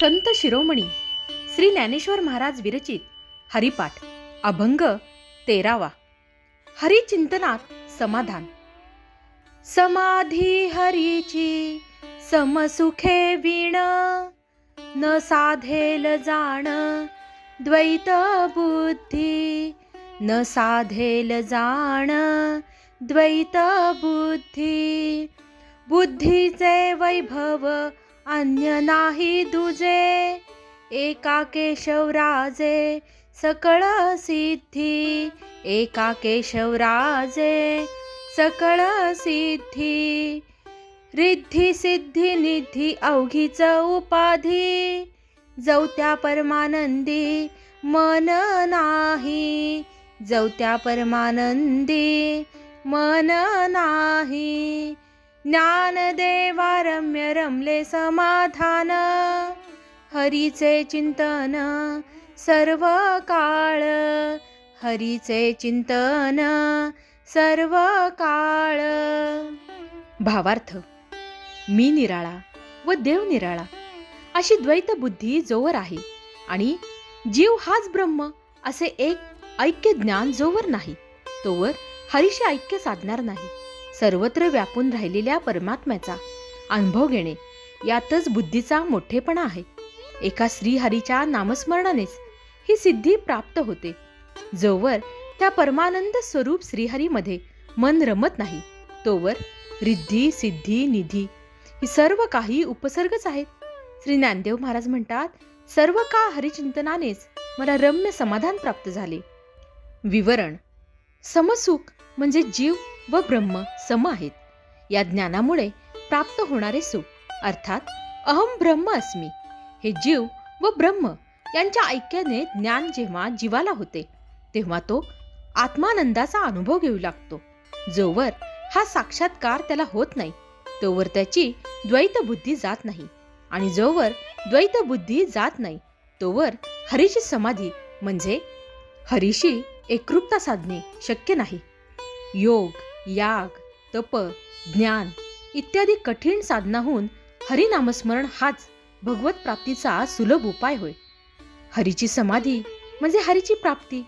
संत शिरोमणी श्री ज्ञानेश्वर महाराज विरचित हरिपाठ अभंग तेरावा. हरिचिंतनात समाधान. समाधी हरीची समसुखे विण न साधेल जाण द्वैत बुद्धी न साधेल जाण द्वैत बुद्धी बुद्धीचे वैभव अन्य नाही दुजे एका केशवराजे सकळ सिद्धी एका केशवराजे सकळ सिद्धी. रिद्धी सिद्धी निधी अवघीच उपाधी जवत्या परमानंदी मन नाही. जवत्या परमानंदी मन नाही. ज्ञानदेवा रम्य रमले समाधान हरीचे चिंतन सर्व काळ हरीचे चिंतन सर्व काळ भावार्थ मी निराळा व देव निराळा अशी द्वैत बुद्धी जोवर आहे आणि जीव हाच ब्रह्म असे एक ऐक्य ज्ञान जोवर नाही तोवर हरीशी ऐक्य साधणार नाही. सर्वत्र व्यापून राहिलेल्या परमात्म्याचा अनुभव घेणे यातच बुद्धीचा मोठेपणा आहे. एका श्रीहरीच्या नामस्मरणानेच ही सिद्धी प्राप्त होते. जोवर त्या परमानंद स्वरूप श्रीहरीमध्ये मन रमत नाही तोवर रिद्धी सिद्धी निधी ही सर्व काही उपसर्गच आहेत. श्री ज्ञानदेव महाराज म्हणतात सर्व का हरिचिंतनानेच मला रम्य समाधान प्राप्त झाले? विवरण. समसुख म्हणजे जीव व ब्रह्म सम आहेत. या ज्ञानामुळे प्राप्त होणारे सुख अर्थात अहम ब्रह्म अस्मी हे जीव व ब्रह्म यांच्या ऐक्याने ज्ञान जेव्हा जीवाला होते तेव्हा तो आत्मानंदाचा अनुभव घेऊ लागतो. जोवर हा साक्षात्कार त्याला होत नाही तोवर त्याची द्वैत बुद्धी जात नाही आणि जोवर द्वैत बुद्धी जात नाही तोवर हरीची समाधी म्हणजे हरीशी एकरूपता साधणे शक्य नाही. योग याग तप ज्ञान इत्यादी कठीण साधनाहून हरिनामस्मरण हाच भगवत प्राप्तीचा सुलभ उपाय होय. हरीची समाधी म्हणजे हरीची प्राप्ती.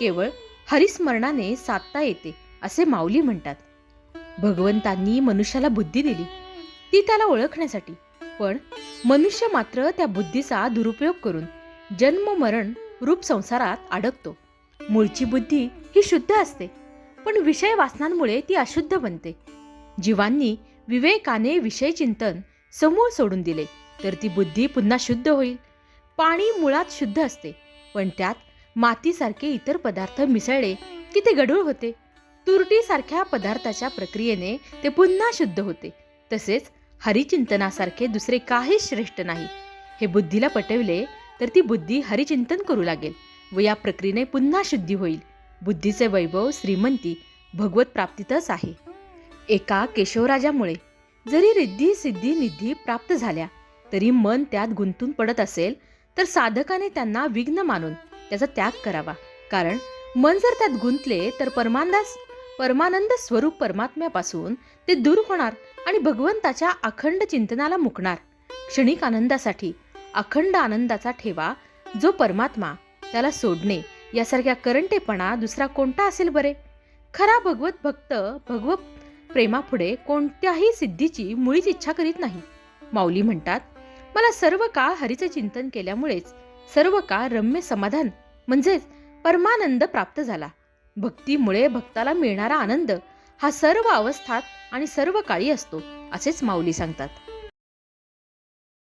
केवळ हरिस्मरणाने साधता येते असे माऊली म्हणतात. भगवंतांनी मनुष्याला बुद्धी दिली. ती त्याला ओळखण्यासाठी. पण मनुष्य मात्र त्या बुद्धीचा दुरुपयोग करून जन्म मरण रूप संसारात अडकतो. मूळची बुद्धी ही शुद्ध असते. पण विषय वासनांमुळे ती अशुद्ध बनते. जीवांनी विवेकाने विषय चिंतन समूळ सोडून दिले तर ती बुद्धी पुन्हा शुद्ध होईल. पाणी मुळात शुद्ध असते पण त्यात मातीसारखे इतर पदार्थ मिसळले की ते गढूळ होते. तुरटीसारख्या पदार्थाच्या प्रक्रियेने ते पुन्हा शुद्ध होते. तसेच हरिचिंतनासारखे दुसरे काही श्रेष्ठ नाही. हे बुद्धीला पटविले तर ती बुद्धी हरिचिंतन करू लागेल व या प्रक्रियेने पुन्हा शुद्धी होईल. बुद्धीचे वैभव श्रीमंती भगवत प्राप्तीतच आहे. एका केशवराजामुळे जरी रिद्धी सिद्धी निधी प्राप्त झाल्या तरी मन त्यात गुंतून पडत असेल तर साधकाने त्यांना विघ्न मानून त्याचा त्याग करावा. कारण मन जर त्यात गुंतले तर परमानंदास परमानंद स्वरूप परमात्म्यापासून ते दूर होणार आणि भगवंताच्या अखंड चिंतनाला मुकणार. क्षणिक आनंदासाठी अखंड आनंदाचा ठेवा जो परमात्मा त्याला सोडणे यासारख्या करंटेपणा दुसरा कोणता असेल बरे? खरा भगवत भक्त भगवत प्रेमापुढे कोणत्याही सिद्धीची मुळीच इच्छा करीत नाही. माऊली म्हणतात मला सर्व काळ हरीचे चिंतन केल्यामुळेच सर्व काळ रम्य समाधान म्हणजेच परमानंद प्राप्त झाला. भक्तीमुळे भक्ताला मिळणारा आनंद हा सर्व अवस्थात आणि सर्व काळी असतो असेच माऊली सांगतात.